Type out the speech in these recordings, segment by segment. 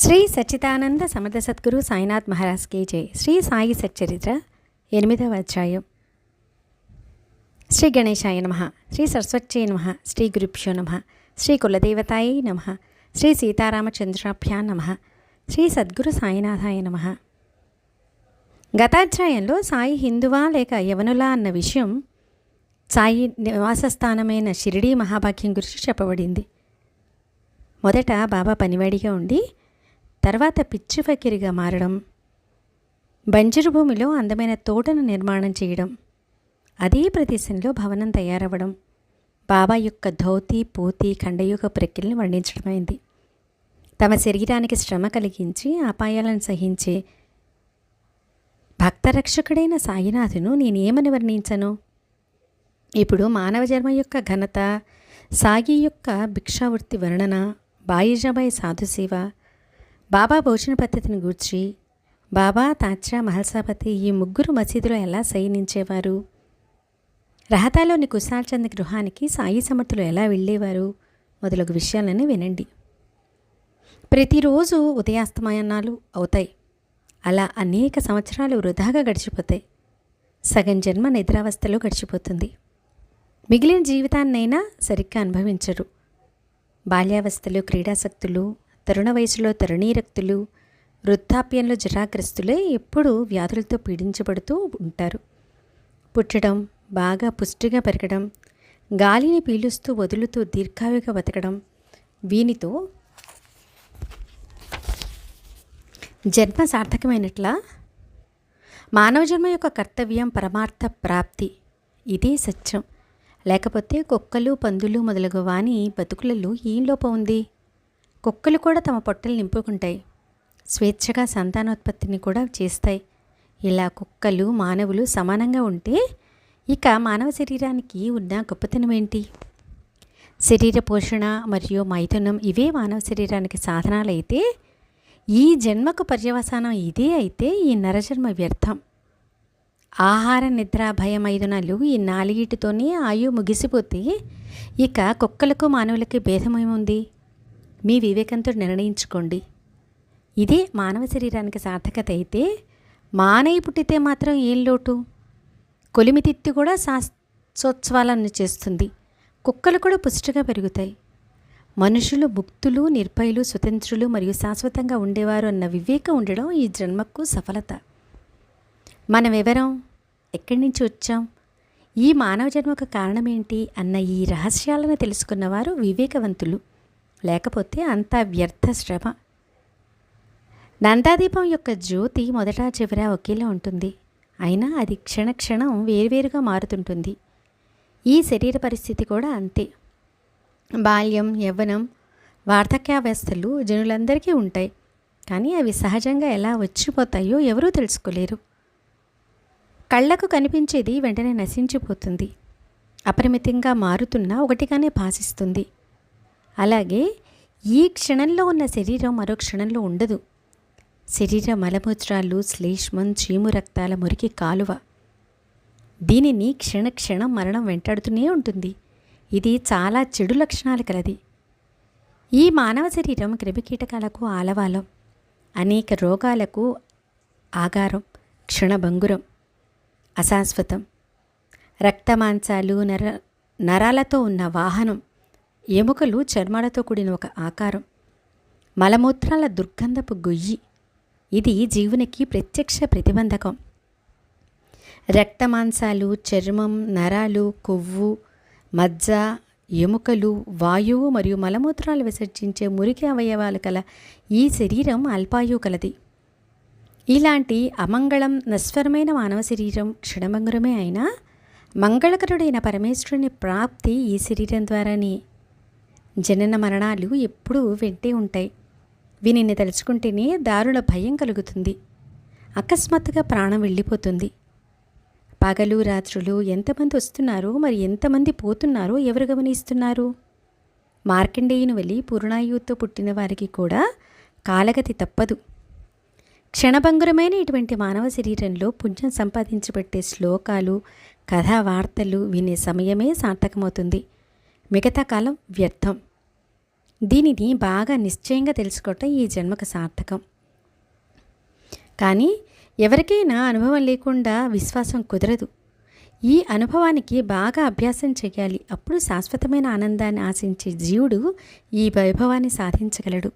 శ్రీ సచ్చిదానంద సమర్థ సద్గురు సాయినాథ్ మహారాజ్కి జై. శ్రీ సాయి సచ్చరిత్ర ఎనిమిదవ అధ్యాయం. శ్రీ గణేశాయ నమ. శ్రీ సరస్వత్యై నమ. శ్రీ గురుభ్యో నమ. శ్రీ కులదేవతాయై నమ. శ్రీ సీతారామచంద్రాభ్యా నమ. శ్రీ సద్గురు సాయినాథాయ నమ. గతాధ్యాయంలో సాయి హిందువా లేక యవనులా అన్న విషయం సాయి నివాస స్థానమైన షిరిడీ మహాభాగ్యం గురించి చెప్పబడింది. మొదట బాబా పనివాడిగా ఉండి తర్వాత పిచ్చి ఫకీరిగా మారడం బంజరు భూమిలో అందమైన తోటను నిర్మాణం చేయడం అదే ప్రదేశంలో భవనం తయారవ్వడం బాబా యొక్క ధోతి పూతి ఖండయుగ ప్రక్రియలను వర్ణించడమైంది. తమ శరీరానికి శ్రమ కలిగించి అపాయాలను సహించే భక్తరక్షకుడైన సాయినాథును నేనేమని వర్ణించను? ఇప్పుడు మానవ జన్మ యొక్క ఘనత సాగి యొక్క భిక్షావృత్తి వర్ణన బాయిజాబాయి సాధుసేవ బాబా భోజన పద్ధతిని గూర్చి బాబా తాత్రా మహల్సాపతి ఈ ముగ్గురు మసీదులో ఎలా శయనించేవారు? రహతాలోని కుశాల్చంద్ గృహానికి సాయి సమర్థులు ఎలా వెళ్ళేవారు? మొదలగు విషయాలని వినండి. ప్రతిరోజు ఉదయాస్తమయానాలు అవుతాయి. అలా అనేక సంవత్సరాలు వృధాగా గడిచిపోతాయి సగం జన్మ నిద్రావస్థలో గడిచిపోతుంది. మిగిలిన జీవితాన్నైనా సరిగ్గా అనుభవించరు. బాల్యావస్థలు క్రీడాసక్తులు తరుణ వయసులో తరుణీరక్తులు వృద్ధాప్యంలో జరాగ్రస్తులే ఎప్పుడూ వ్యాధులతో పీడించబడుతూ ఉంటారు. పుట్టడం బాగా పుష్టిగా పెరగడం గాలిని పీలుస్తూ వదులుతూ దీర్ఘాయుగా బతకడం వీనితో జన్మ సార్థకమైనట్లా? మానవ జన్మ యొక్క కర్తవ్యం పరమార్థ ప్రాప్తి. ఇదే సత్యం. లేకపోతే కుక్కలు పందులు మొదలగు వాని బతుకులలో ఏం లోపం ఉంది? కుక్కలు కూడా తమ పొట్టలు నింపుకుంటాయి. స్వేచ్ఛగా సంతానోత్పత్తిని కూడా చేస్తాయి. ఇలా కుక్కలు మానవులు సమానంగా ఉంటే ఇక మానవ శరీరానికి ఉన్న గొప్పతనం ఏంటి? శరీర పోషణ మరియు మైథునం ఇవే మానవ శరీరానికి సాధనాలైతే ఈ జన్మకు పర్యవసానం ఇదే అయితే ఈ నరజన్మ వ్యర్థం. ఆహార నిద్ర భయం ఐదునాలు ఈ నాలుగిటితోనే ఆయు ముగిసిపోతే ఇక కుక్కలకు మానవులకి భేదమేముంది? మీ వివేకంతో నిర్ణయించుకోండి. ఇదే మానవ శరీరానికి సార్థకత అయితే మానవి పుట్టితే మాత్రం ఏం లోటు? కొలిమితిత్తి కూడా శాస్త్రోత్సవాలను చేస్తుంది. కుక్కలు కూడా పుష్టిగా పెరుగుతాయి. మనుషులు భుక్తులు నిర్భయులు స్వతంత్రులు మరియు శాశ్వతంగా ఉండేవారు అన్న వివేకం ఉండడం ఈ జన్మకు సఫలత. మనం ఎవరం? ఎక్కడి నుంచి వచ్చాం? ఈ మానవ జన్మకు కారణమేంటి అన్న ఈ రహస్యాలను తెలుసుకున్నవారు వివేకవంతులు. లేకపోతే అంత వ్యర్థ శ్రమ. నందాదీపం యొక్క జ్యోతి మొదట చివర ఒకేలా ఉంటుంది. అయినా అది క్షణక్షణం వేరువేరుగా మారుతుంటుంది. ఈ శరీర పరిస్థితి కూడా అంతే. బాల్యం యవ్వనం వార్ధక్యావస్థలు జనులందరికీ ఉంటాయి. కానీ అవి సహజంగా ఎలా వచ్చిపోతాయో ఎవరూ తెలుసుకోలేరు. కళ్ళకు కనిపించేది వెంటనే నశించిపోతుంది. అపరిమితంగా మారుతున్నా ఒకటిగానే భాషిస్తుంది అలాగే ఈ క్షణంలో ఉన్న శరీరం మరో క్షణంలో ఉండదు. శరీర మలమూత్రాలు శ్లేష్మం చీము రక్తాల మురికి కాలువ. దీనిని క్షణక్షణం మరణం వెంటాడుతూనే ఉంటుంది. ఇది చాలా చెడు లక్షణాలు కలది. ఈ మానవ శరీరం క్రిమికీటకాలకు ఆలవాలం. అనేక రోగాలకు ఆగారం క్షణభంగురం అశాశ్వతం. రక్తమాంసాలు నర నరాలతో ఉన్న వాహనం. ఎముకలు చర్మాలతో కూడిన ఒక ఆకారం. మలమూత్రాల దుర్గంధపు గొయ్యి. ఇది జీవునికి ప్రత్యక్ష ప్రతిబంధకం. రక్తమాంసాలు చర్మం నరాలు కొవ్వు మజ్జ ఎముకలు వాయువు మరియు మలమూత్రాలు విసర్జించే మురికి అవయవాలు కల ఈ శరీరం అల్పాయువు కలది. ఇలాంటి అమంగళం నశ్వరమైన మానవ శరీరం క్షణభంగురమే అయినా మంగళకరుడైన పరమేశ్వరుని ప్రాప్తి ఈ శరీరం ద్వారానే. జనన మరణాలు ఎప్పుడూ వెంటే ఉంటాయి. వీనిని తలుచుకుంటేనే దారుణ భయం కలుగుతుంది. అకస్మాత్తుగా ప్రాణం వెళ్ళిపోతుంది. పగలు రాత్రులు ఎంతమంది వస్తున్నారో మరి ఎంతమంది పోతున్నారో ఎవరు గమనిస్తున్నారు? మార్కండేయుని వెళ్ళి పూర్ణాయువుతో పుట్టిన వారికి కూడా కాలగతి తప్పదు. క్షణభంగురమైన ఇటువంటి మానవ శరీరంలో పుణ్యం సంపాదించబట్టే శ్లోకాలు కథా వార్తలు వినే సమయమే సార్థకమవుతుంది. మిగతా కాలం వ్యర్థం. దీనిని బాగా నిశ్చయంగా తెలుసుకోవటం ఈ జన్మకు సార్థకం. కానీ ఎవరికైనా అనుభవం లేకుండా విశ్వాసం కుదరదు. ఈ అనుభవానికి బాగా అభ్యాసం చేయాలి. అప్పుడు శాశ్వతమైన ఆనందాన్ని ఆశించే జీవుడు ఈ వైభవాన్ని సాధించగలడు.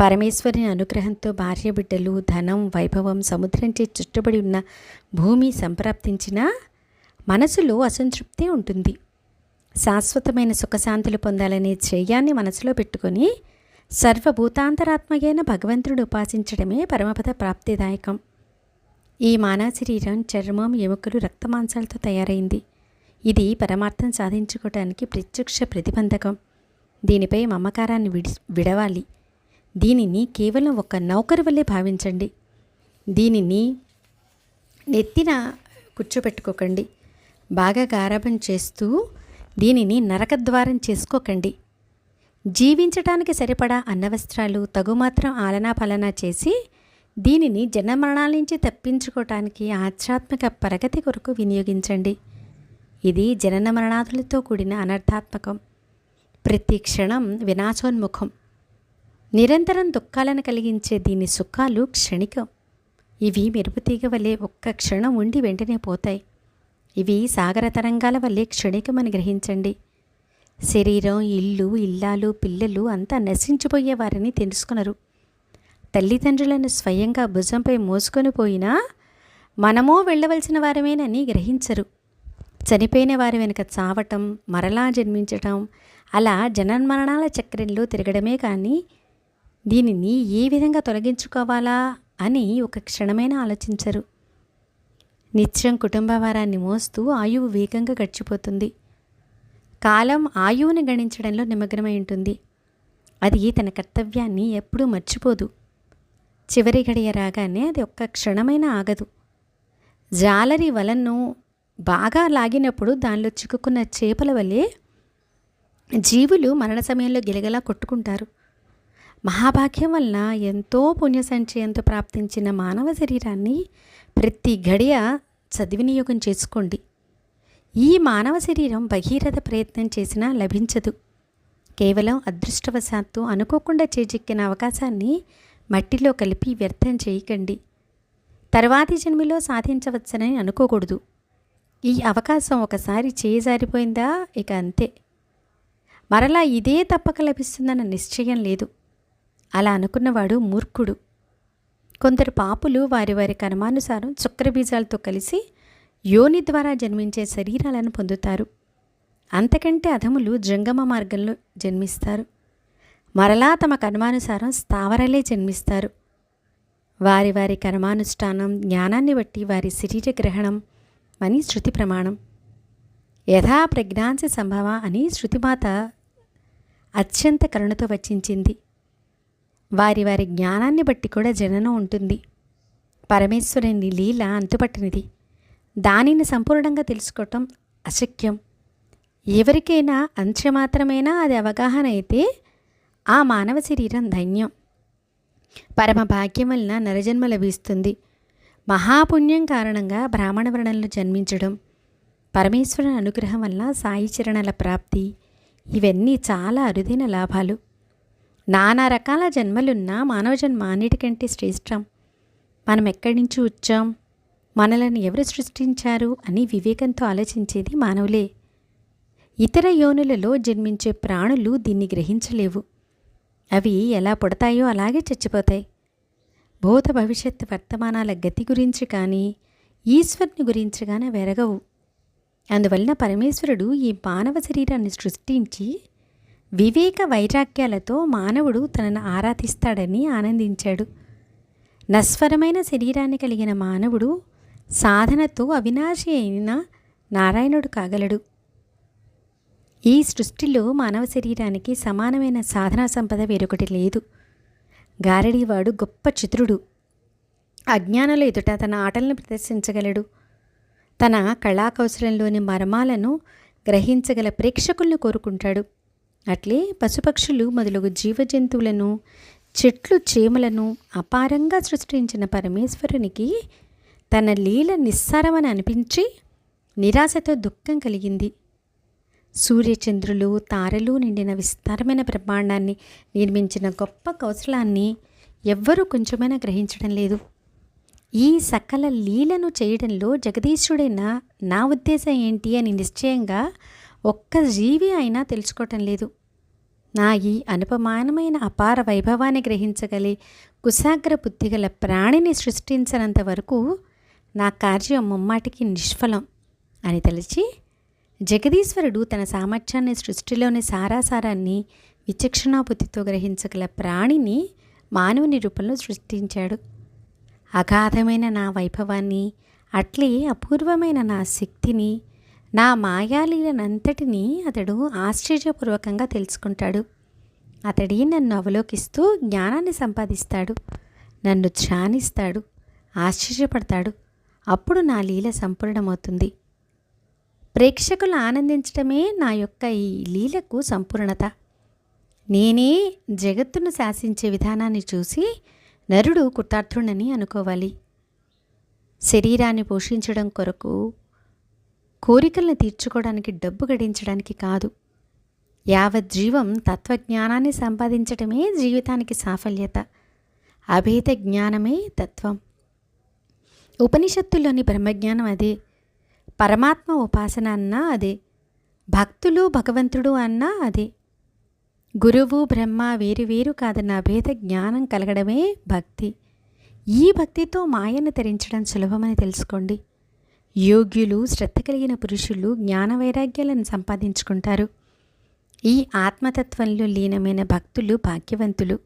పరమేశ్వరుని అనుగ్రహంతో భార్య బిడ్డలు ధనం వైభవం సముద్రంచే చుట్టుబడి ఉన్న భూమి సంప్రాప్తించినా మనసులో అసంతృప్తి ఉంటుంది. శాశ్వతమైన సుఖశాంతులు పొందాలనే ధ్యేయాన్ని మనసులో పెట్టుకొని సర్వభూతాంతరాత్మయైన భగవంతుడు ఉపాసించడమే పరమపద ప్రాప్తిదాయకం. ఈ మానవ శరీరం చర్మం ఎముకలు రక్తమాంసాలతో తయారైంది. ఇది పరమార్థం సాధించుకోవటానికి ప్రత్యక్ష ప్రతిబంధకం. దీనిపై మమకారాన్ని విడి విడవాలి. దీనిని కేవలం ఒక నౌకరు వల్లే భావించండి. దీనిని నెత్తిన కూర్చోపెట్టుకోకండి. బాగా గారాబం చేస్తూ దీనిని నరకద్వారం చేసుకోకండి. జీవించటానికి సరిపడా అన్నవస్త్రాలు తగుమాత్రం ఆలనా పాలనా చేసి దీనిని జనమరణాల నుంచి తప్పించుకోవటానికి ఆధ్యాత్మిక ప్రగతి కొరకు వినియోగించండి. ఇది జనన మరణాదులతో కూడిన అనర్థాత్మకం. ప్రతి క్షణం వినాశోన్ముఖం. నిరంతరం దుఃఖాలను కలిగించే దీని సుఖాలు క్షణికం. ఇవి మెరుపుతీగ వలె ఒక్క క్షణం ఉండి వెంటనే పోతాయి. ఇవి సాగర తరంగాల వల్లే క్షణికమని గ్రహించండి. శరీరం ఇల్లు ఇల్లాలు పిల్లలు అంతా నశించిపోయేవారని తెలుసుకున్నారు తల్లిదండ్రులను స్వయంగా భుజంపై మోసుకొని పోయినా మనమో వెళ్ళవలసిన వారమేనని గ్రహించరు. చనిపోయిన వారి వెనుక చావటం మరలా జన్మించటం అలా జనన్మరణాల చక్రంలో తిరగడమే కానీ దీనిని ఏ విధంగా తొలగించుకోవాలా అని ఒక క్షణమైన ఆలోచించరు. నిత్యం కుటుంబ వారాన్ని మోస్తూ ఆయువు వేగంగా గడిచిపోతుంది. కాలం ఆయువుని గణించడంలో నిమగ్నమై ఉంటుంది. అది తన కర్తవ్యాన్ని ఎప్పుడూ మర్చిపోదు. చివరి గడియ రాగానే అది ఒక్క క్షణమైన ఆగదు. జాలరి వలను బాగా లాగినప్పుడు దానిలో చిక్కుకున్న చేపల వల్లే జీవులు మరణ సమయంలో గిలగలా కొట్టుకుంటారు. మహాభాగ్యం వలన ఎంతో పుణ్య సంచయంతో ప్రాప్తించిన మానవ శరీరాన్ని ప్రతి గడియ సద్వినియోగం చేసుకోండి. ఈ మానవ శరీరం భగీరథ ప్రయత్నం చేసినా లభించదు. కేవలం అదృష్టవశాత్తు అనుకోకుండా చేజిక్కిన అవకాశాన్ని మట్టిలో కలిపి వ్యర్థం చేయకండి. తర్వాతి జన్మలో సాధించవచ్చని అనుకోకూడదు. ఈ అవకాశం ఒకసారి చేజారిపోయిందా? ఇక అంతే. మరలా ఇదే తప్పక లభిస్తుందన్న నిశ్చయం లేదు. అలా అనుకున్నవాడు మూర్ఖుడు. కొందరు పాపులు వారి వారి కర్మానుసారం చుక్రబీజాలతో కలిసి యోని ద్వారా జన్మించే శరీరాలను పొందుతారు. అంతకంటే అధములు జంగమ మార్గంలో జన్మిస్తారు. మరలా తమ కర్మానుసారం స్థావరలే జన్మిస్తారు. వారి వారి కర్మానుష్ఠానం జ్ఞానాన్ని బట్టి వారి శరీర గ్రహణం అని శృతి ప్రమాణం. యథా ప్రజ్ఞాంశ సంభవ అని శృతిమాత అత్యంత కరుణతో వచ్చించింది వారి వారి జ్ఞానాన్ని బట్టి కూడా జననం ఉంటుంది. పరమేశ్వరుని లీల అంతుపట్టినది. దానిని సంపూర్ణంగా తెలుసుకోవటం అశక్యం. ఎవరికైనా అంశమాత్రమైనా అది అవగాహన అయితే ఆ మానవ శరీరం ధన్యం. పరమ భాగ్యం వలన నరజన్మ లభిస్తుంది. మహాపుణ్యం కారణంగా బ్రాహ్మణ వర్ణంలో జన్మించడం పరమేశ్వరుని అనుగ్రహం వల్ల సాయి చరణాల ప్రాప్తి ఇవన్నీ చాలా అరుదైన లాభాలు. నానా రకాల జన్మలున్న మానవ జన్మ అన్నిటికంటే శ్రేష్టం. మనం ఎక్కడి నుంచి వచ్చాం? మనలను ఎవరు సృష్టించారు? అని వివేకంతో ఆలోచించేది మానవులే. ఇతర యోనులలో జన్మించే ప్రాణులు దీన్ని గ్రహించలేవు. అవి ఎలా పుడతాయో అలాగే చచ్చిపోతాయి. భూత భవిష్యత్ వర్తమానాల గతి గురించి కానీ ఈశ్వరుని గురించి కానీ వెరగవు. అందువలన పరమేశ్వరుడు ఈ మానవ శరీరాన్ని సృష్టించి వివేక వైరాగ్యాలతో మానవుడు తనను ఆరాధిస్తాడని ఆనందించాడు. నస్వరమైన శరీరాన్ని కలిగిన మానవుడు సాధనతో అవినాశి అయిన నారాయణుడు కాగలడు. ఈ సృష్టిలో మానవ శరీరానికి సమానమైన సాధనా సంపద వేరొకటి లేదు. గారడీవాడు గొప్ప చిత్రుడు. అజ్ఞానుల ఎదుట తన ఆటలను ప్రదర్శించగలడు. తన కళాకౌశలంలోని మర్మాలను గ్రహించగల ప్రేక్షకులను కోరుకుంటాడు. అట్లే పశుపక్షులు మొదలగు జీవజంతువులను చెట్లు చీమలను అపారంగా సృష్టించిన పరమేశ్వరునికి తన లీల నిస్సారమని అనిపించి నిరాశతో దుఃఖం కలిగింది. సూర్యచంద్రులు తారలు నిండిన విస్తారమైన బ్రహ్మాండాన్ని నిర్మించిన గొప్ప కౌశలాన్ని ఎవ్వరూ కొంచెమైనా గ్రహించడం లేదు. ఈ సకల లీలను చేయడంలో జగదీశుడైన నా ఉద్దేశం ఏంటి అని నిశ్చయంగా ఒక్క జీవి అయినా తెలుసుకోవటం లేదు. నా ఈ అనుపమానమైన అపార వైభవాన్ని గ్రహించగలి కుశాగ్ర బుద్ధి గల ప్రాణిని సృష్టించినంత వరకు నా కార్యం ముమ్మాటికి నిష్ఫలం అని తెలిసి జగదీశ్వరుడు తన సామర్థ్యాన్ని సృష్టిలోని సారాసారాన్ని విచక్షణాబుద్ధితో గ్రహించగల ప్రాణిని మానవుని రూపంలో సృష్టించాడు. అగాధమైన నా వైభవాన్ని అట్లే అపూర్వమైన నా శక్తిని నా మాయాలీలనంతటినీ అతడు ఆశ్చర్యపూర్వకంగా తెలుసుకుంటాడు. అతడి నన్ను అవలోకిస్తూ జ్ఞానాన్ని సంపాదిస్తాడు. నన్ను ధ్యానిస్తాడు. ఆశ్చర్యపడతాడు. అప్పుడు నా లీల సంపూర్ణమవుతుంది. ప్రేక్షకులు ఆనందించడమే నా యొక్క ఈ లీలకు సంపూర్ణత. నేనే జగత్తును శాసించే విధానాన్ని చూసి నరుడు కృతార్థుడని అనుకోవాలి. శరీరాన్ని పోషించడం కొరకు కోరికలను తీర్చుకోవడానికి డబ్బు గడించడానికి కాదు. యావజ్జీవం తత్వజ్ఞానాన్ని సంపాదించడమే జీవితానికి సాఫల్యత. అభేద జ్ఞానమే తత్వం. ఉపనిషత్తుల్లోని బ్రహ్మజ్ఞానం అదే. పరమాత్మ ఉపాసన అన్నా అదే. భక్తులు భగవంతుడు అన్నా అదే. గురువు బ్రహ్మ వేరు వేరు కాదన్న అభేద జ్ఞానం కలగడమే భక్తి. ఈ భక్తితో మాయను తెరించడం సులభమని తెలుసుకోండి. యోగ్యులు శ్రద్ధ కలిగిన పురుషులు జ్ఞాన వైరాగ్యాలను సంపాదించుకుంటారు. ఈ ఆత్మతత్వంలో లీనమైన భక్తులు భాగ్యవంతులు.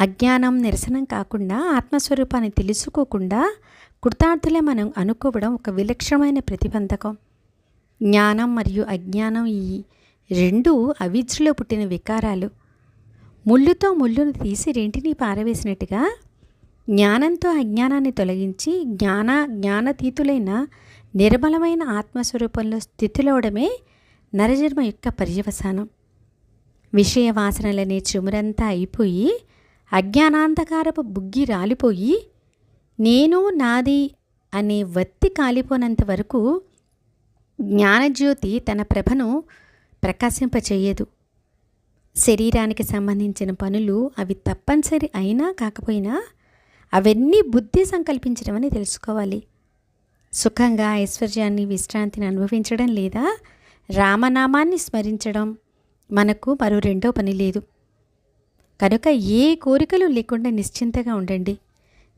అజ్ఞానం నిరసనం కాకుండా ఆత్మస్వరూపాన్ని తెలుసుకోకుండా కృతార్థులే మనం అనుకోవడం ఒక విలక్షణమైన ప్రతిబంధకం. జ్ఞానం మరియు అజ్ఞానం ఈ రెండు అవిద్యలో పుట్టిన వికారాలు. ముళ్ళుతో ముళ్ళును తీసి రెంటిని పారవేసినట్టుగా జ్ఞానంతో అజ్ఞానాన్ని తొలగించి జ్ఞాన జ్ఞానతీతులైన నిర్మలమైన ఆత్మస్వరూపంలో స్థితిలోవడమే నరజన్మ యొక్క పర్యవసానం. విషయ వాసనలనే చుమురంతా అయిపోయి అజ్ఞానాంధకారపు బుగ్గి రాలిపోయి నేను నాది అనే వత్తి కాలిపోనంత వరకు జ్ఞానజ్యోతి తన ప్రభను ప్రకాశింపచేయదు. శరీరానికి సంబంధించిన పనులు అవి తప్పనిసరి అయినా కాకపోయినా అవన్నీ బుద్ధి సంకల్పించడమని తెలుసుకోవాలి. సుఖంగా ఐశ్వర్యాన్ని విశ్రాంతిని అనుభవించడం లేదా రామనామాన్ని స్మరించడం మనకు మరో రెండో పని లేదు. కనుక ఏ కోరికలు లేకుండా నిశ్చింతగా ఉండండి.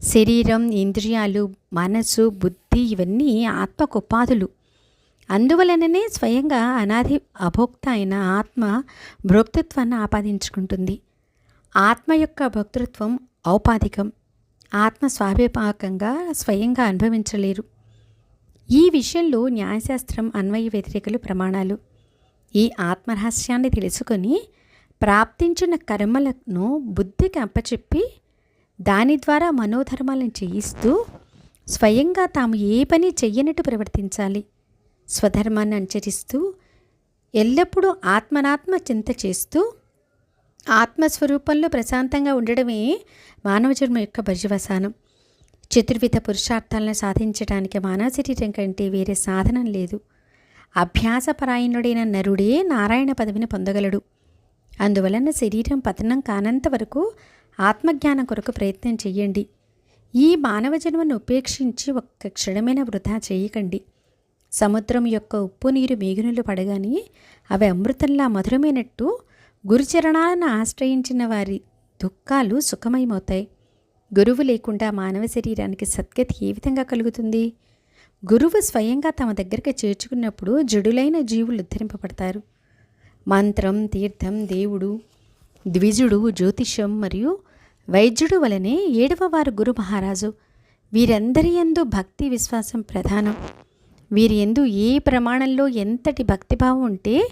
శరీరం ఇంద్రియాలు మనసు బుద్ధి ఇవన్నీ ఆత్మకు ఉపాధులు అందువలననే స్వయంగా అనాది అభోక్త అయిన ఆత్మ భోక్తృత్వాన్ని ఆపాదించుకుంటుంది. ఆత్మ యొక్క భోక్తృత్వం ఔపాధికం. ఆత్మ స్వాభిపాకంగా స్వయంగా అనుభవించలేరు. ఈ విషయంలో న్యాయశాస్త్రం అన్వయ వ్యతిరేకులు ప్రమాణాలు. ఈ ఆత్మరహస్యాన్ని తెలుసుకొని ప్రాప్తించిన కర్మలను బుద్ధికి అప్పచెప్పి దాని ద్వారా మనోధర్మాలను చేయిస్తూ స్వయంగా తాము ఏ పని చెయ్యనట్టు ప్రవర్తించాలి. స్వధర్మాన్ని అనుచరిస్తూ ఎల్లప్పుడూ ఆత్మనాత్మ చింత చేస్తూ ఆత్మస్వరూపంలో ప్రశాంతంగా ఉండడమే మానవ జన్మ యొక్క పర్యవసానం చతుర్విధ పురుషార్థాలను సాధించడానికి మానవ శరీరం కంటే వేరే సాధనం లేదు. అభ్యాసపరాయణుడైన నరుడే నారాయణ పదవిని పొందగలడు. అందువలన శరీరం పతనం కానంత వరకు ఆత్మజ్ఞానం కొరకు ప్రయత్నం చెయ్యండి. ఈ మానవ జన్మను ఉపేక్షించి ఒక్క క్షణమైన వృధా చేయకండి. సముద్రం యొక్క ఉప్పు నీరు మేగునులు పడగానే అవి అమృతంలా మధురమైనట్టు గురుచరణాలను ఆశ్రయించిన వారి దుఃఖాలు సుఖమయమవుతాయి. గురువు లేకుండా మానవ శరీరానికి సద్గతి ఏ విధంగా కలుగుతుంది? గురువు స్వయంగా తమ దగ్గరికి చేర్చుకున్నప్పుడు జడులైన జీవులు ఉద్ధరింపబడతారు. మంత్రం తీర్థం దేవుడు ద్విజుడు జ్యోతిషం మరియు వైద్యుడు వలనే ఏడవ వారు గురు మహారాజు. వీరందరి యందు భక్తి విశ్వాసం ప్రధానం. వీరి ఎందు ఏ ప్రమాణంలో ఎంతటి భక్తిభావం ఉంటే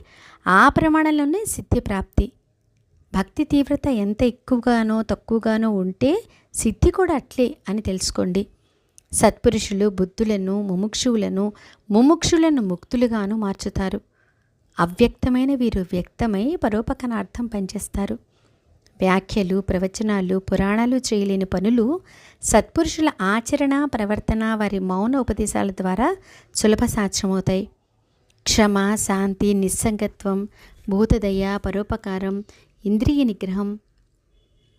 ఆ ప్రమాణంలోనే సిద్ధి ప్రాప్తి భక్తి తీవ్రత ఎంత ఎక్కువగానో తక్కువగానో ఉంటే సిద్ధి కూడా అట్లే అని తెలుసుకోండి. సత్పురుషులు బుద్ధులను ముముక్షువులను ముముక్షులను ముక్తులుగాను మార్చుతారు. అవ్యక్తమైన వీరు వ్యక్తమై పరోపకనార్థం పనిచేస్తారు. వ్యాఖ్యలు ప్రవచనాలు పురాణాలు చేయలేని పనులు సత్పురుషుల ఆచరణ ప్రవర్తన వారి మౌన ఉపదేశాల ద్వారా సులభ సాధ్యమవుతాయి. క్షమ శాంతి నిస్సంగత్వం భూతదయ పరోపకారం ఇంద్రియ నిగ్రహం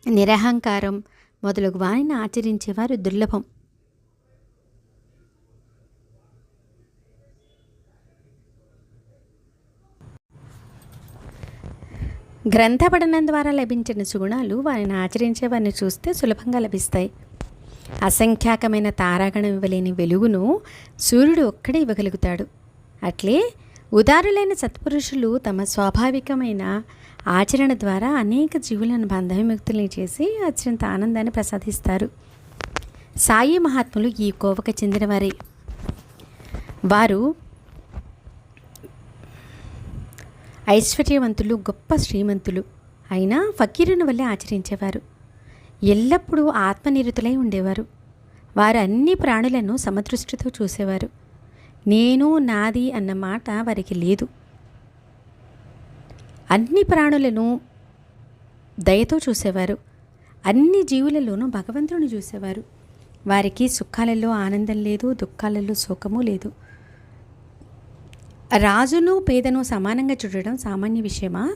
నిరహంకారం మొదలగు వారిని ఆచరించేవారు దుర్లభం. గ్రంథపఠనం ద్వారా లభించిన సుగుణాలు వారిని ఆచరించే వారిని చూస్తే సులభంగా లభిస్తాయి. అసంఖ్యాకమైన తారాగణం ఇవ్వలేని వెలుగును సూర్యుడు ఒక్కడే ఇవ్వగలుగుతాడు. అట్లే ఉదారులైన సత్పురుషులు తమ స్వాభావికమైన ఆచరణ ద్వారా అనేక జీవులను బంధవిముక్తుల్ని చేసి అత్యంత ఆనందాన్ని ప్రసాదిస్తారు. సాయి మహాత్ములు ఈ కోవకు చెందినవారే. వారు ఐశ్వర్యవంతులు గొప్ప శ్రీమంతులు అయినా ఫకీరుని వల్లే ఆచరించేవారు. ఎల్లప్పుడూ ఆత్మనిరుతులై ఉండేవారు. వారు అన్ని ప్రాణులను సమదృష్టితో చూసేవారు. నేను నాది అన్న మాట వారికి లేదు. అన్ని ప్రాణులను దయతో చూసేవారు. అన్ని జీవులలోనూ భగవంతుని చూసేవారు. వారికి సుఖాలలో ఆనందం లేదు దుఃఖాలలో సుఖము లేదు. రాజును పేదను సమానంగా చూడడం సామాన్య విషయమా?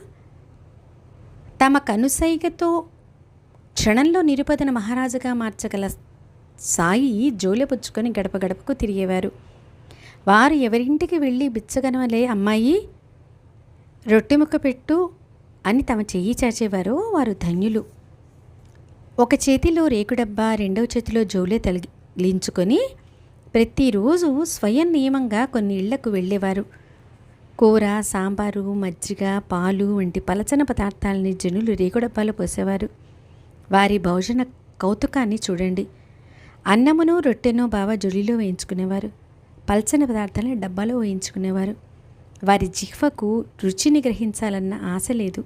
తమ కనుసైగతో క్షణంలో నిరుపదన మహారాజుగా మార్చగల సాయి జోలెపుచ్చుకొని గడప గడపకు తిరిగేవారు. వారు ఎవరింటికి వెళ్ళి బిచ్చగనవలే అమ్మాయి? రొట్టె ముక్క పెట్టు అని తమ చెయ్యి చాచేవారో వారు ధన్యులు. ఒక చేతిలో రేకుడబ్బా రెండవ చేతిలో జోలే తగిలించుకొని ప్రతిరోజు స్వయం నియమంగా కొన్ని ఇళ్ళకు వెళ్ళేవారు. కూర సాంబారు మజ్జిగ పాలు వంటి పలచన పదార్థాలని జనులు రేకుడబ్బాలో పోసేవారు. వారి భోజన కౌతుకాన్ని చూడండి. అన్నమును రొట్టెను బావా జొలిలో వేయించుకునేవారు. పల్చని పదార్థాలను డబ్బాలో వేయించుకునేవారు. వారి జిహ్వకు రుచిని గ్రహించాలన్న ఆశ లేదు.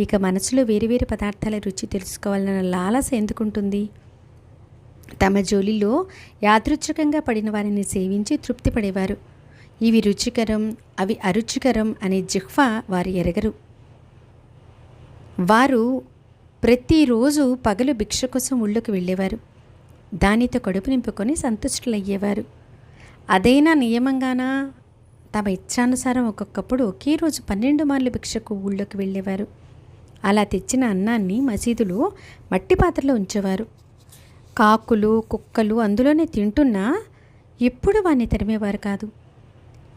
ఇక మనసులో వేరు వేరు పదార్థాల రుచి తెలుసుకోవాలన్న లాలస ఎందుకుంటుంది? తమ జోలిలో యాదృచ్ఛికంగా పడిన వారిని సేవించి తృప్తి పడేవారు. ఇవి రుచికరం అవి అరుచికరం అనే జిహ్వ వారు ఎరగరు. వారు ప్రతిరోజు పగలు భిక్ష కోసం ఊళ్ళోకి వెళ్ళేవారు. దానితో కడుపు నింపుకొని సంతుష్టులయ్యేవారు. అదైనా నియమంగానా? తమ ఇచ్చానుసారం ఒక్కొక్కప్పుడు ఒకే రోజు పన్నెండు మార్లు భిక్షకు ఊళ్ళోకి వెళ్ళేవారు. అలా తెచ్చిన అన్నాన్ని మసీదులో మట్టి పాత్రలో ఉంచేవారు. కాకులు కుక్కలు అందులోనే తింటున్నా ఎప్పుడు వాణ్ణి తరిమేవారు కాదు.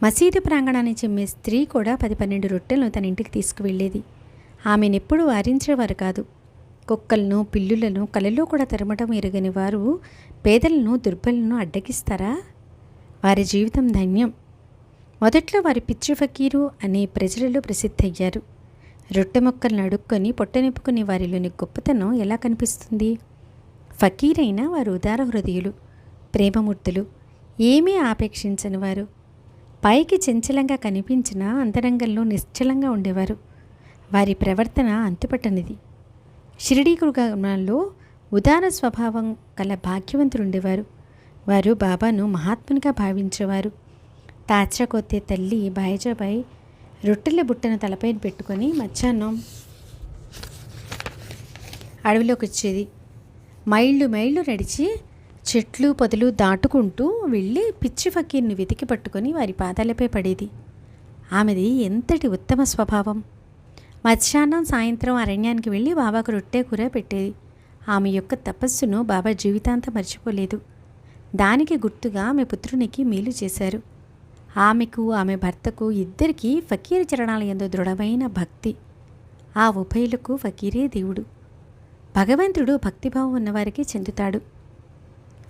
మసీదు ప్రాంగణాన్ని చెమ్మే స్త్రీ కూడా పది పన్నెండు రొట్టెలను తన ఇంటికి తీసుకువెళ్ళేది. ఆమెనెప్పుడు వారించేవారు కాదు. కుక్కలను పిల్లులను కలలో కూడా తరమటం ఎరగని వారు పేదలను దుర్బలను అడ్డగిస్తారా? వారి జీవితం ధన్యం. మొదట్లో వారి పిచ్చి ఫకీరు అనే ప్రజలలో ప్రసిద్ధయ్యారు. రొట్టె మొక్కలను అడుక్కొని పొట్టనిప్పుకునే వారిలోని గొప్పతనం ఎలా కనిపిస్తుంది? ఫకీరైన వారు ఉదార హృదయులు ప్రేమమూర్తులు ఏమీ ఆపేక్షించని వారు. పైకి చంచలంగా కనిపించిన అంతరంగంలో నిశ్చలంగా ఉండేవారు. వారి ప్రవర్తన అంతుపట్టనిది. షిరిడీ గ్రామంలో ఉదార స్వభావం గల భాగ్యవంతులు ఉండేవారు వారు బాబాను మహాత్మునిగా భావించేవారు. తాచకొత్తే తల్లి బాయజాబాయి రొట్టెల బుట్టను తలపైన పెట్టుకొని మధ్యాహ్నం అడవిలోకి వచ్చేది మైళ్ళు మైళ్ళు నడిచి చెట్లు పొదలు దాటుకుంటూ వెళ్ళి పిచ్చి ఫకీర్ని వెతికి పట్టుకొని వారి పాదాలపై పడేది. ఆమెది ఎంతటి ఉత్తమ స్వభావం! మధ్యాహ్నం సాయంత్రం అరణ్యానికి వెళ్ళి బాబాకు రొట్టె కూర పెట్టేది. ఆమె యొక్క తపస్సును బాబా జీవితాంతం మర్చిపోలేదు. దానికి గుర్తుగా ఆమె పుత్రునికి మేలు చేశారు. ఆమెకు ఆమె భర్తకు ఇద్దరికీ ఫకీర్ చరణాల ఎందు దృఢమైన భక్తి. ఆ ఉభయులకు ఫకీరే దేవుడు. భగవంతుడు భక్తిభావం ఉన్నవారికి చెందుతాడు.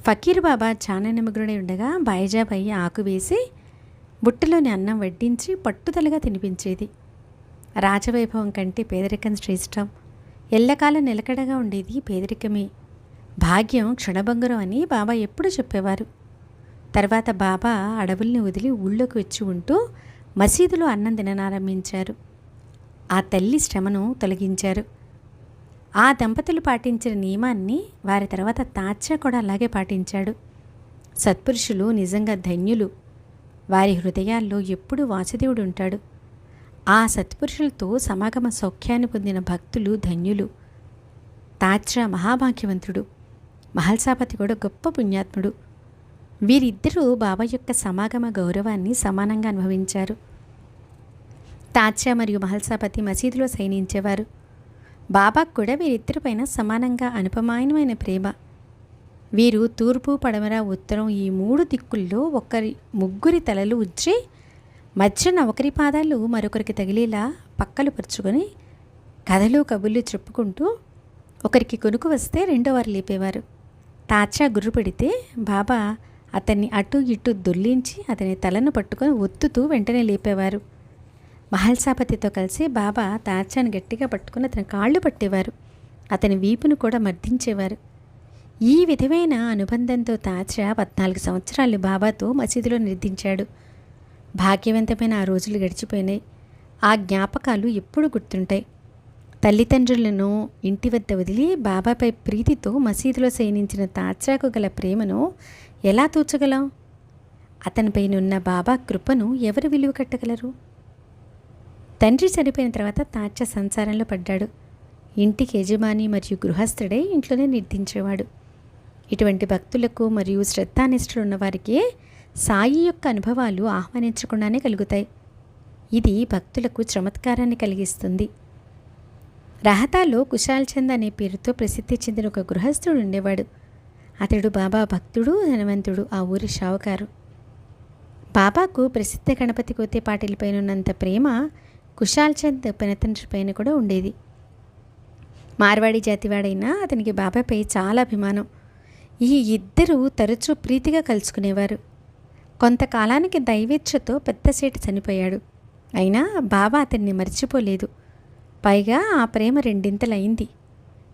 ఫకీర్ బాబా చాలా నిమగ్నుడై ఉండగా బాయిజాబాయి ఆకు వేసి బుట్టలోని అన్నం వడ్డించి పట్టుదలగా తినిపించేది. రాజవైభవం కంటే పేదరికం శ్రేష్టం. ఎల్లకాలం నిలకడగా ఉండేది పేదరికమే. భాగ్యం క్షణభంగురం అని బాబా ఎప్పుడు చెప్పేవారు. తర్వాత బాబా అడవుల్ని వదిలి ఊళ్ళోకి వచ్చి ఉంటూ మసీదులో అన్నం తిననారంభించారు. ఆ తల్లి శ్రమను తొలగించారు. ఆ దంపతులు పాటించిన నియమాన్ని వారి తర్వాత తాచా కూడా అలాగే పాటించాడు. సత్పురుషులు నిజంగా ధన్యులు. వారి హృదయాల్లో ఎప్పుడూ వాసుదేవుడు ఉంటాడు ఆ సత్పురుషులతో సమాగమ సౌఖ్యాన్ని పొందిన భక్తులు ధన్యులు. తాజ్రా మహాభాగ్యవంతుడు. మహల్సాపతి కూడా గొప్ప పుణ్యాత్ముడు. వీరిద్దరూ బాబా యొక్క సమాగమ గౌరవాన్ని సమానంగా అనుభవించారు. తాత్యా మరియు మహల్సాపతి మసీదులో శయనించేవారు బాబాకు కూడా వీరిద్దరిపైన సమానంగా అనుపమాయనమైన ప్రేమ. వీరు తూర్పు పడమర ఉత్తరం ఈ మూడు దిక్కుల్లో ఒకరి ముగ్గురి తలలు ఉజ్జి మధ్యన ఒకరి పాదాలు మరొకరికి తగిలేలా పక్కలు పరుచుకొని కథలు కబుర్లు చెప్పుకుంటూ ఒకరికి కొనుకు వస్తే రెండో వారు లేపేవారు. తాచా గుర్రు పెడితే బాబా అతన్ని అటు ఇటు దొల్లించి అతని తలను పట్టుకొని ఒత్తుతూ వెంటనే లేపేవారు. మహల్సాపతితో కలిసి బాబా తాచాను గట్టిగా పట్టుకుని అతని కాళ్ళు పట్టేవారు. అతని వీపును కూడా మర్దించేవారు. ఈ విధమైన అనుబంధంతో తాచా పద్నాలుగు సంవత్సరాలు బాబాతో మసీదులో నిర్దించాడు. భాగ్యవంతమైన ఆ రోజులు గడిచిపోయినాయి. ఆ జ్ఞాపకాలు ఎప్పుడు గుర్తుంటాయి. తల్లిదండ్రులను ఇంటి వద్ద వదిలి బాబాపై ప్రీతితో మసీదులో శయనించిన తాచాకు గల ప్రేమను ఎలా తూచగలం? అతనిపైనున్న బాబా కృపను ఎవరు విలువ కట్టగలరు? తండ్రి చనిపోయిన తర్వాత తాచ సంసారంలో పడ్డాడు. ఇంటికి యజమాని మరియు గృహస్థుడే ఇంట్లోనే నిర్దించేవాడు. ఇటువంటి భక్తులకు మరియు శ్రద్ధానిష్ఠులు ఉన్నవారికి సాయి యొక్క అనుభవాలు ఆహ్వానించకుండానే కలుగుతాయి. ఇది భక్తులకు చమత్కారాన్ని కలిగిస్తుంది. రహతాలో కుశాల్ చంద్ అనే పేరుతో ప్రసిద్ధి చెందిన ఒక గృహస్థుడు ఉండేవాడు. అతడు బాబా భక్తుడు ధనవంతుడు ఆ ఊరి షావుకారు. బాబాకు ప్రసిద్ధ గణపతి కోతే పాటిలపైన ఉన్నంత ప్రేమ కుశాల్ చంద్ పెనతండ్రి పైన కూడా ఉండేది. మార్వాడి జాతివాడైనా అతనికి బాబాపై చాలా అభిమానం. ఈ ఇద్దరు తరచూ ప్రీతిగా కలుసుకునేవారు. కొంతకాలానికి దైవేచ్ఛతో పెద్దసేటు చనిపోయాడు. అయినా బాబా అతన్ని మర్చిపోలేదు. పైగా ఆ ప్రేమ రెండింతలైంది.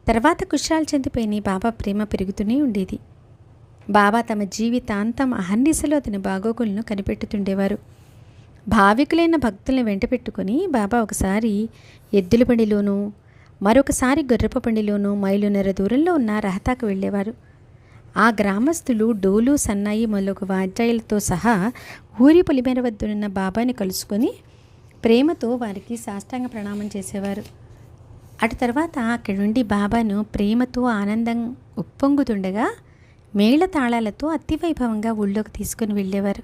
తర్వాత కుషాల్ చెందిపోయిన బాబా ప్రేమ పెరుగుతూనే ఉండేది. బాబా తమ జీవితాంతం అహర్నిశలో అతని బాగోగులను కనిపెట్టుతుండేవారు. భావికులైన భక్తుల్ని వెంట పెట్టుకొని బాబా ఒకసారి ఎద్దుల బండిలోనూ మరొకసారి గొర్రెప బండిలోనూ మైలున్నర దూరంలో ఉన్న రహతాకు వెళ్ళేవారు. ఆ గ్రామస్తులు డోలు సన్నాయి మొదలగు వాద్యాయులతో సహా ఊరి పొలిమేర వద్దనున్న బాబాని కలుసుకొని ప్రేమతో వారికి సాష్టాంగ ప్రణామం చేసేవారు. అటు తర్వాత అక్కడి నుండి బాబాను ప్రేమతో ఆనందం ఉప్పొంగుతుండగా మేళ తాళాలతో అతివైభవంగా ఊళ్ళోకి తీసుకుని వెళ్ళేవారు.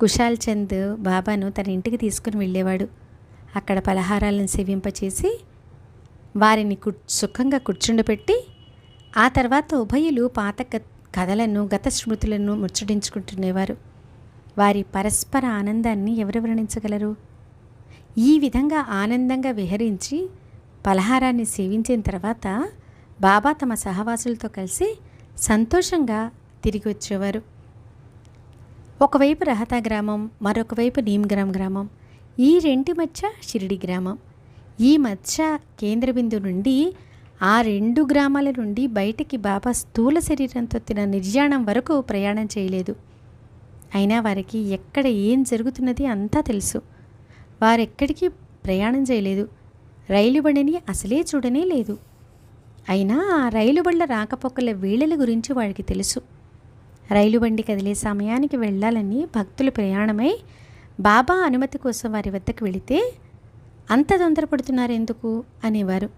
కుషాల్ చంద్ బాబాను తన ఇంటికి తీసుకుని వెళ్ళేవాడు. అక్కడ పలహారాలను సేవింపచేసి వారిని కు సుఖంగా కూర్చుండపెట్టి ఆ తర్వాత ఉభయులు పాత కథలను గత స్మృతులను ముచ్చటించుకుంటునేవారు వారి పరస్పర ఆనందాన్ని ఎవరు వర్ణించగలరు? ఈ విధంగా ఆనందంగా విహరించి పలహారాన్ని సేవించిన తర్వాత బాబా తమ సహవాసులతో కలిసి సంతోషంగా తిరిగి వచ్చేవారు. ఒకవైపు రహతా గ్రామం మరొకవైపు నీమ్గ్రామ్ గ్రామం. ఈ రెంటి మధ్య షిరిడి గ్రామం. ఈ మధ్య కేంద్ర బిందు నుండి ఆ రెండు గ్రామాల నుండి బయటికి బాబా స్థూల శరీరంతో తిన నిర్యాణం వరకు ప్రయాణం చేయలేదు. అయినా వారికి ఎక్కడ ఏం జరుగుతున్నది అంతా తెలుసు. వారెక్కడికి ప్రయాణం చేయలేదు. రైలు బండిని అసలే చూడనే లేదు. అయినా ఆ రైలు బండ్ల రాకపోకల వేళల గురించి వాడికి తెలుసు. రైలు బండి కదిలే సమయానికి వెళ్ళాలని భక్తులు ప్రయాణమై బాబా అనుమతి కోసం వారి వద్దకు వెళితే అంత తొందరపడుతున్నారు ఎందుకు అనేవారు.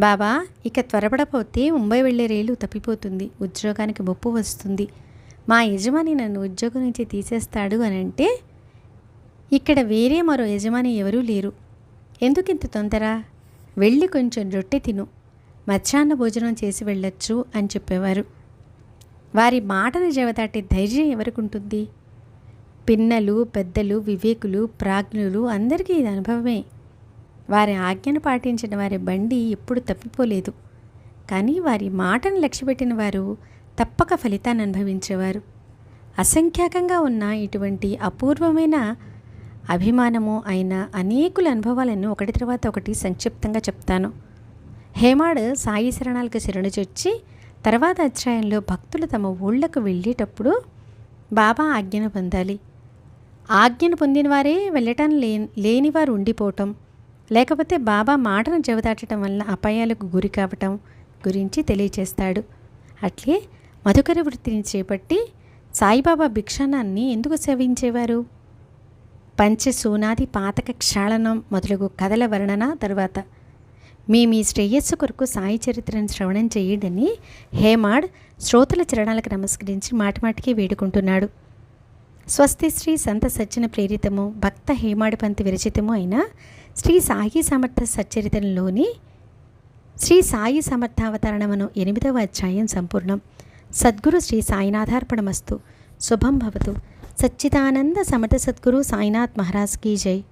బాబా ఇక త్వరపడపోతే ముంబై వెళ్ళే రైలు తప్పిపోతుంది. ఉద్యోగానికి బొప్పు వస్తుంది. మా యజమాని నన్ను ఉద్యోగం నుంచి తీసేస్తాడు అని అంటే ఇక్కడ వేరే మరో యజమాని ఎవరూ లేరు. ఎందుకు ఇంత తొందర? వెళ్ళి కొంచెం రొట్టె తిను. మధ్యాహ్న భోజనం చేసి వెళ్ళొచ్చు అని చెప్పేవారు. వారి మాటను జవదాటి ధైర్యం ఎవరికుంటుంది? పిన్నలు పెద్దలు వివేకులు ప్రాజ్ఞులు అందరికీ ఇది అనుభవమే. వారి ఆజ్ఞను పాటించిన వారి బండి ఎప్పుడు తప్పిపోలేదు. కానీ వారి మాటను లక్ష్యపెట్టిన వారు తప్పక ఫలితాన్ని అనుభవించేవారు. అసంఖ్యాకంగా ఉన్న ఇటువంటి అపూర్వమైన అభిమానము అయిన అనేకుల అనుభవాలను ఒకటి తర్వాత ఒకటి సంక్షిప్తంగా చెప్తాను. హేమాడ్ సాయి శరణాలకు శరణు చొచ్చి తర్వాత అధ్యాయంలో భక్తులు తమ ఊళ్ళకు వెళ్ళేటప్పుడు బాబా ఆజ్ఞను పొందాలి. ఆజ్ఞను పొందిన వారే వెళ్ళటం లే లేనివారు ఉండిపోవటం లేకపోతే బాబా మాటను చెవదాటడం వల్ల అపాయాలకు గురి కావటం గురించి తెలియచేస్తాడు. అట్లే మధుకర వృత్తిని చేపట్టి సాయిబాబా భిక్షానాన్ని ఎందుకు సేవించేవారు? పంచసూనాది పాతక క్షాళనం మొదలగు కథల వర్ణన తరువాత మీ మీ శ్రేయస్సు కొరకు సాయి చరిత్రను శ్రవణం చేయడని హేమాడ్ శ్రోతల చరణాలకు నమస్కరించి మాటిమాటికి వేడుకుంటున్నాడు. స్వస్తి శ్రీ సంత సజ్జన ప్రేరితము భక్త హేమాడిపంతి విరచితము అయిన శ్రీ సాయి సమర్థ సచ్చరితంలోని శ్రీ సాయి సమర్థావతరణమును ఎనిమిదవ అధ్యాయం సంపూర్ణం. సద్గురు శ్రీ సాయినాథార్పణమస్తు. శుభం భవతు. సచ్చిదానంద సమర్థ సద్గురు సాయినాథ్ మహారాజ్ కీ జై.